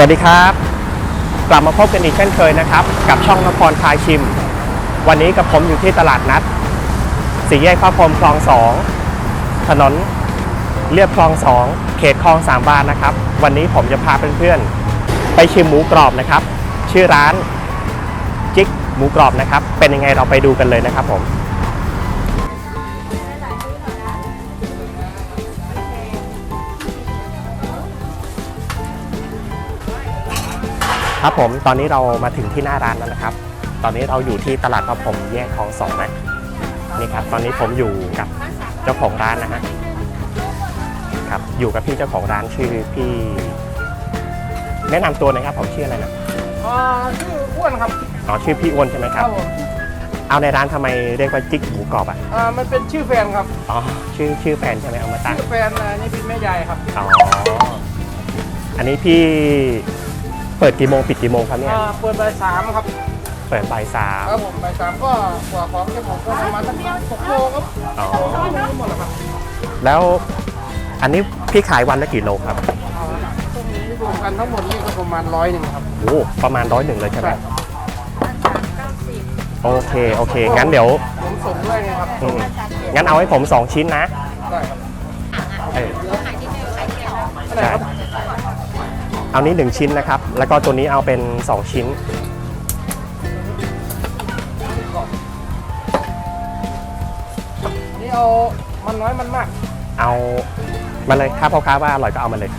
สวัสดีครับ กลับมาพบกันอีกเช่นเคยนะครับ กับช่องนครพายชิม วันนี้กับผมอยู่ที่ตลาดนัดสี่แยกพระพรมคลองสองถนนเรียบคลองสองเขตคลองสามบานนะครับ วันนี้ผมจะพาเพื่อนๆไปชิมหมูกรอบนะครับ ชื่อร้าน จิกหมูกรอบนะครับ เป็นยังไงเราไปดูกันเลยนะครับผม ครับผมตอนนี้เรามาถึงที่หน้าร้านแล้วนะครับ ตอนนี้เราอยู่ที่ตลาดพระพรหมแยกคลองสองนะนี่ครับ ตอนนี้ผมอยู่กับเจ้าของร้านนะฮะครับอยู่กับพี่เจ้าของร้านชื่อพี่ แนะนำตัวหนะครับผมชื่ออะไรนะอ่าชื่ออ้วนครับอ๋อชื่อพี่อ้วนใช่ไหมครับ ผมเอาในร้านทำไมเรียกว่าจิกหมูกรอบอะอ่ามันเป็นชื่อแฟนครับอ๋อชื่อชื่อแฟนใช่ไหมเอามาตั้งชื่อแฟนอ่านี่เป็นแม่ยายครับอ๋ออันนี้พี่ เปิดกี่โมงปิดกี่โมงครับเนี่ย อ่าเปิดบ่ายสามครับเปิดบ่ายสามครับผมบ่ายสามก็กว่าของจะผมก็ประมาณสักหกโลครับอ๋อหมดแล้วครับแล้วอันนี้พี่ขายวันละกี่โลครับเอาละตรงนี้รวมกันทั้งหมดนี่ก็ประมาณร้อยหนึ่งครับ โอ้ประมาณร้อยหนึ่งเลยใช่ไหมใช่ครับโอเค โอเค งั้นเดี๋ยวผมส่งด้วยไงครับอืมงั้นเอาให้ผม 2 ชิ้นนะได้ครับเอออะไรครับ เอานี้ 1 ชิ้นนะครับ แล้วก็ตัวนี้เอาเป็น 2 ชิ้น นี่เอามันน้อยมันมาก เอามาเลยถ้าพ่อค้าว่าอร่อยก็เอามาเลย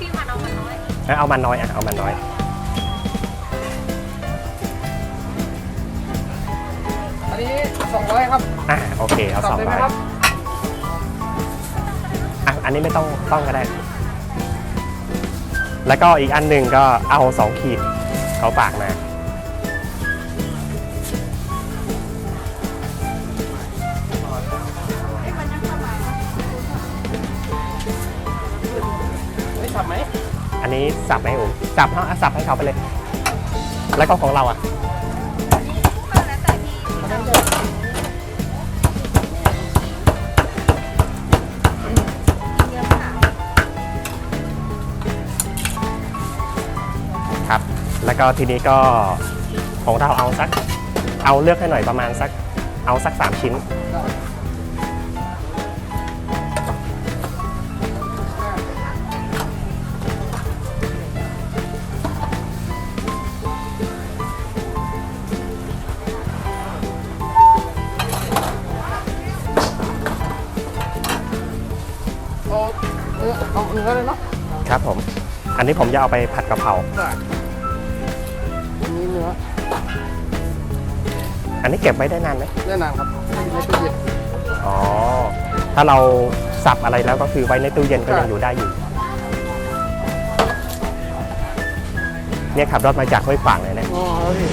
พี่มันเอามันน้อยเออเอามันน้อยอะเอามันน้อยอันนี้สองร้อยครับ อะโอเคเอาสับสองเลยไหมร้อยครับอะอันนี้ไม่ต้องต้องก็ได้ แล้วก็อีกอันหนึ่งก็เอา 2 ขีดเขาฝากมา ไม่สับไหมอันนี้สับไหมผมสับเขาอะสับให้เขาไปเลย แล้วก็ของเราอะ แล้วก็ทีนี้ก็ของเราเอาสัก เอาเลือกให้หน่อยประมาณสัก เอาสัก3ชิ้น เอาเนื้อเอาเนื้อเลยเนาะครับผม อันนี้ผมจะเอาไปผัดกะเพรา ได้ อันนี้เก็บไว้ได้นานไหมแน่นอนครับในตู้เย็นอ๋อ ถ้าเราสับอะไรแล้วก็คือไว้ในตู้เย็นก็ยังอยู่ได้อยู่ เนี่ยขับรถมาจากห้วยขวางเลยเนี่ยอ๋อแล้วพี่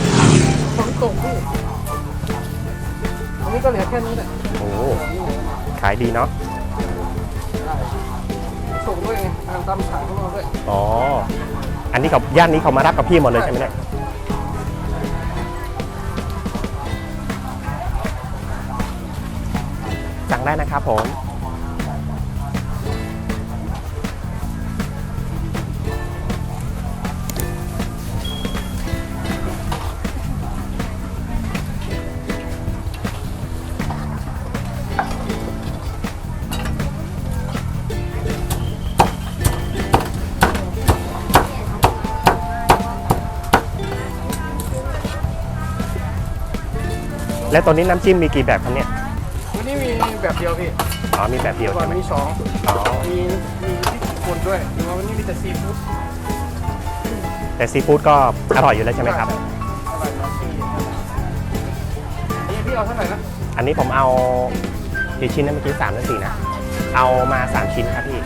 ฝนตกพี่อันนี้ก็เหลือแค่นี้แหละโอ้ขายดีเนาะได้ส่งด้วยไงทางตำถังเข้ามาด้วยอ๋อ อันนี้กับย่านนี้เขามารับกับพี่หมดเลยใช่ไหมเนี่ย สั่งได้นะครับผมและตัวนี้น้ำจิ้มมีกี่แบบครับเนี่ย แบบเดียวพี่อ๋อมีแบบเดียวก่อใช่นไหมมีสองอ๋อมีมีพริกป่นด้วยหรือว่าวันนี้มีแต่ซีฟู้ดแต่ซีฟู้ดก็อร่อยอยู่แล้วใช่ไหมครับ อร่อยนะพี่นี่พี่เอาเท่าไหร่นะอันนี้ผมเอากี่ชิ้นนะเมื่อกี้สามหรือสี่นะ เอามาสามชิ้นครับพี่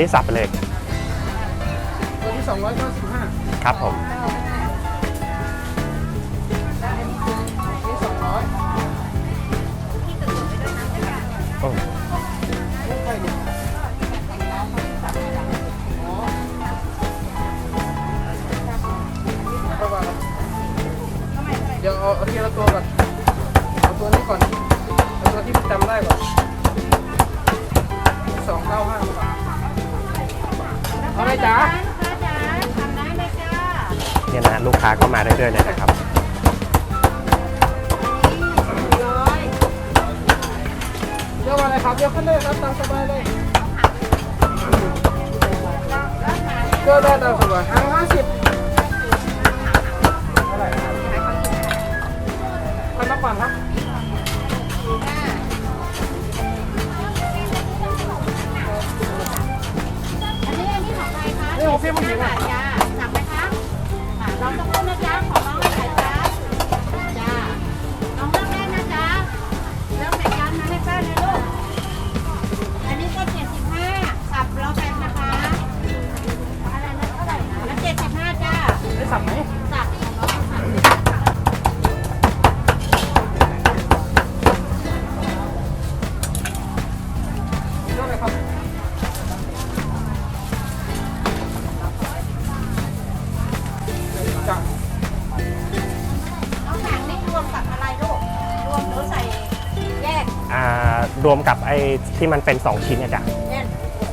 อะอันนี้สับไปเลยตัวที่สองร้อยเก้าสิบห้าครับผม เรื่อยๆเลยนะครับร้อยเดี๋ยวอะไรครับเดี๋ยวขึ้นเลยครับตามสบายเลยก็ได้ตามสบายห้าสิบเท่าไหร่ครับคนละปั่นครับอันนี้อันนี้ของใครคะนี่ของพี่ผู้หญิงจ้าอะ รวมกับไอ้ที่มันเป็น 2 ชิ้นเนี่ยจ้ะเนี่ย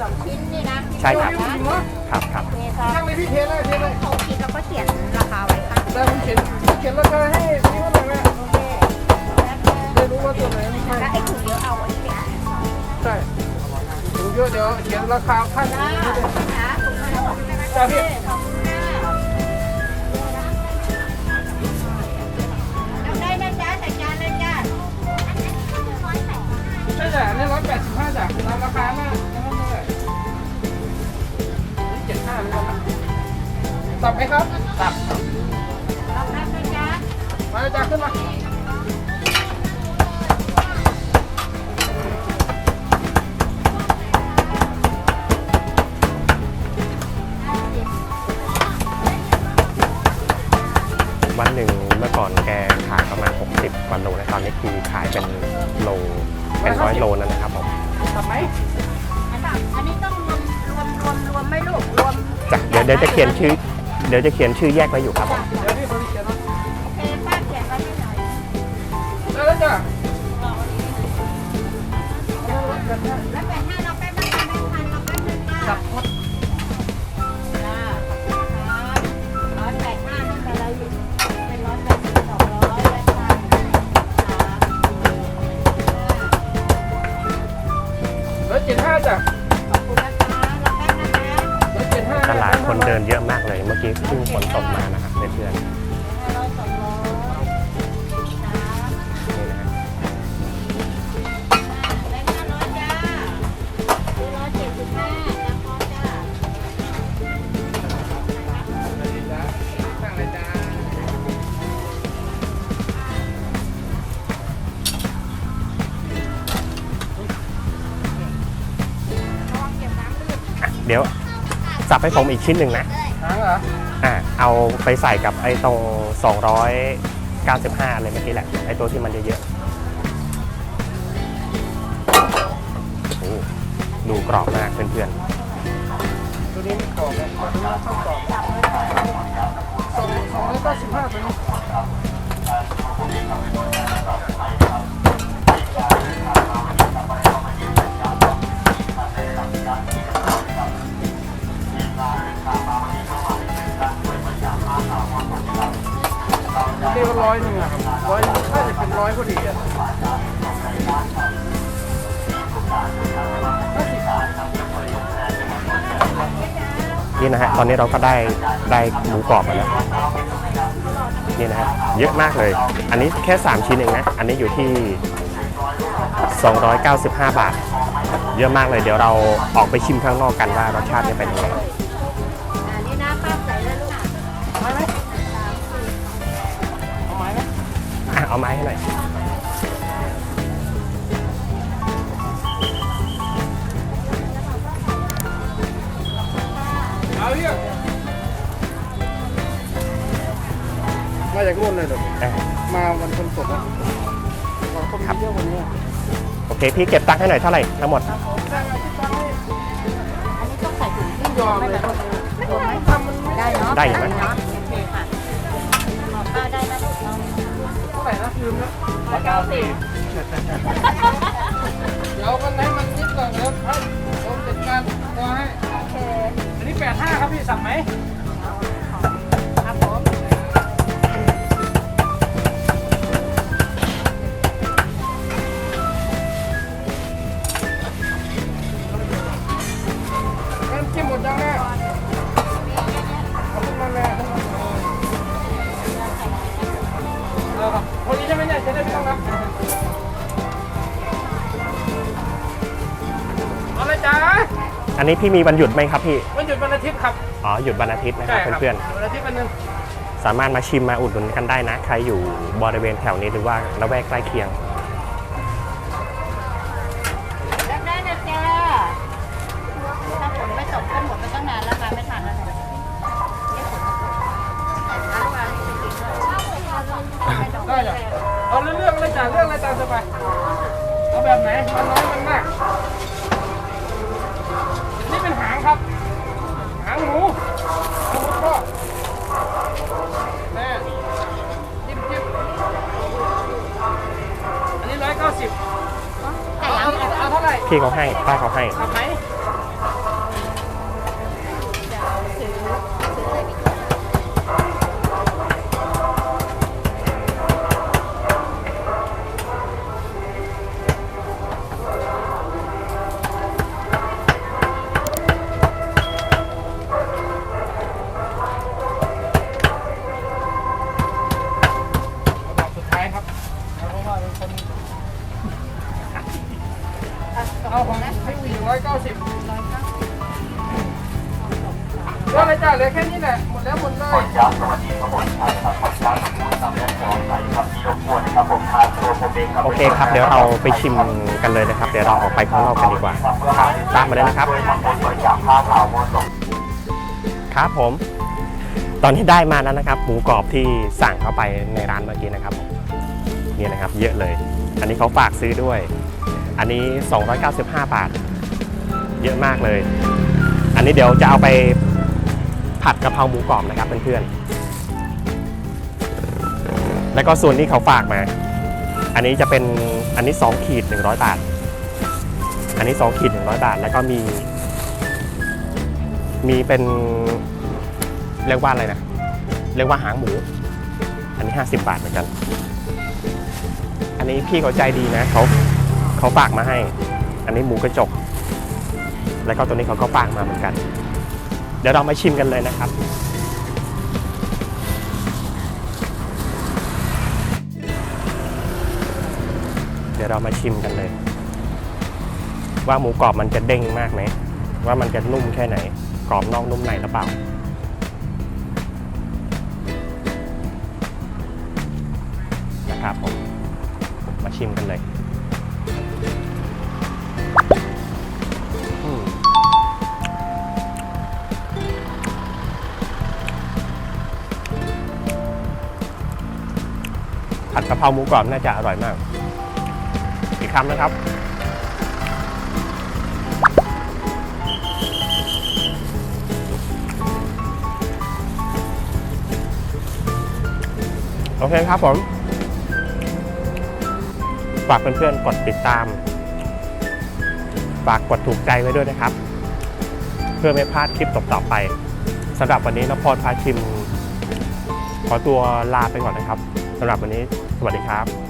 สองชิ้นนี่นะใช่ครับเดี๋ยวพี่ผู้หญิงเหรอครับครับเมซอนั่งเลยพี่เทเลยเทเลยเขาคิดแล้วก็เขียนราคาไว้ค่ะได้ผมเขียนเขียนราคาให้พี่เขาหน่อยไหมโอเคแล้วก็ได้รู้ว่าตัวไหนไม่ใช่แล้วไอ้ถุงเยอะเอาไว้ที่ไหนใช่ดูเยอะเดี๋ยวเขียนราคาค่าจ้าค่ะถุงละหกจ้าพี่ ใช่จ้ะอันนี้ร้อยแปดสิบห้าจ้ะตามราคาหน้าแล้วเท่าไหร่เจ็ดห้าเหมือนกันนะสับไหมครับสับลองนับนะจ๊ะมาเลยจ้ะขึ้นมา เดี๋ยวจะเขียนชื่อ เดี๋ยวจะเขียนชื่อแยกไว้อยู่ครับผม เยอะมากเลยเมื่อกี้เพิ่งฝนตกมานะครับเพื่อนๆเดสิบห้าจ้าพร้อมจ้าสั่งเลยว งเก็บน้ำลื่นอะเดี๋ยวสับให้ผมอีกชิ้นหนึ่งนะหางเหรออะเอาไปใส่กับไอ้ตรง 295อะไรเมื่อกี้แหละไอ้ตัวที่มันเยอะๆโอ้ดูกรอบมากเพื่อนตัวนี้ไม่กรอบเลยตัวนี้ไม่ต้องกรอบสองสองร้อยเก้าสิบห้าตัวนี้นี่ ตอนนี้เราก็ได้ได้หมูกรอบมาแล้วนี่นะฮะเยอะมากเลย อันนี้แค่ 3 ชิ้นเองนะ อันนี้อยู่ที่ 295 บาท เยอะมากเลย เดี๋ยวเราออกไปชิมข้างนอกกันว่ารสชาติจะเป็นยังไงอ่าไม้ไหมเอาไม้ไหมเอาไม้ให้หน่อย มาจากนู่นเลยเหรออะมาวันคนสดนะเราคนเยอะกว่านี้โอเค พี่เก็บตังค์ให้หน่อยเท่าไหร่ทั้งหมดได้ไหมที่ตั้งให้อันนี้ต้องใส่ถุงยอมเลยครับไม่ทำมันไม่ได้เนาะได้อยู่ไหม เนาะโอเคค่ะบอกป้าได้นะลูกเนาะเท่าไหร่นะลืมแล้วร้อยเก้าสิบเดี๋ยววันไหนมันนิดก่อนแล้วให้ผมจัดการตัวให้โอเคอันนี้แปดห้าครับพี่สั่งไหมครับผม อันนี้พี่มีวันหยุดไหมครับพี่ วันหยุดวันอาทิตย์ครับ อ๋อหยุดวันอาทิตย์นะคใช่รับครับเพื่อนวันอาทิตย์วันหนึงๆสามารถมาชิมมาอุดหนุนกันได้นะ ใครอยู่บริเวณแถวนี้หรือว่าละแวกใกล้เคียงเลือกได้นะจ๊ะถ้าฝนไม่ตกก็หมดไปตั้งนานแล้วมาไม่ทันแล้วเนี่ยนี่ฝนตกเอามาให้กินด้วยไม่ต้องได้จ้ะเอาเรื่องๆเลยจ้ะเรื่องอะไรตามสบายเอาแบบไหนมันน้อย พี่เขาให้ป้าเขาให้ทำไหม โอเคครับ เดี๋ยวเราไปชิมกันเลยนะครับ เดี๋ยวเราออกไปข้างนอกกันดีกว่า ตามมาเลยนะครับคผ้าขาวมนต์ครับผม ตอนนี้ได้มาแล้วนะครับ หมูกรอบที่สั่งเข้าไปในร้านเมื่อกี้นะครับนี่นะครับ เยอะเลย อันนี้เขาฝากซื้อด้วย อันนี้ 295 บาท เยอะมากเลย อันนี้เดี๋ยวจะเอาไปผัดกะเพราหมูกรอบนะครับเพื่อนๆ แล้วก็ส่วนที่เขาฝากมา อันนี้จะเป็นอันนี้2ขีด100 บาท อันนี้2ขีด100 บาท แล้วก็มี มีเป็นเรียกว่าอะไรนะ เรียกว่าหางหมู อันนี้ 50 บาทเหมือนกัน อันนี้พี่เขาใจดีนะเขาเขาฝากมาให้ อันนี้หมูกระจก แล้วก็ตัวนี้เขาก็ฝากมาเหมือนกัน เดี๋ยวเรามาชิมกันเลยนะครับ ดี๋ยวเรามาชิมกันเลย ว่าหมูกรอบมันจะเด้งมากไหมว่ามันจะนุ่มแค่ไหน กรอบนอกนุ่มในหรือเปล่านะครับผมมาชิมกันเลยผัดกะเพราหมูกรอบน่าจะอร่อยมาก อีกคำนะครับ โอเคครับผม ฝากเพื่อนๆกดติดตาม ฝากกดถูกใจไว้ด้วยนะครับ เพื่อไม่พลาดคลิปต่อๆไปสำหรับวันนี้นพรพาชิม ขอตัวลาไปก่อนนะครับสำหรับวันนี้สวัสดีครับ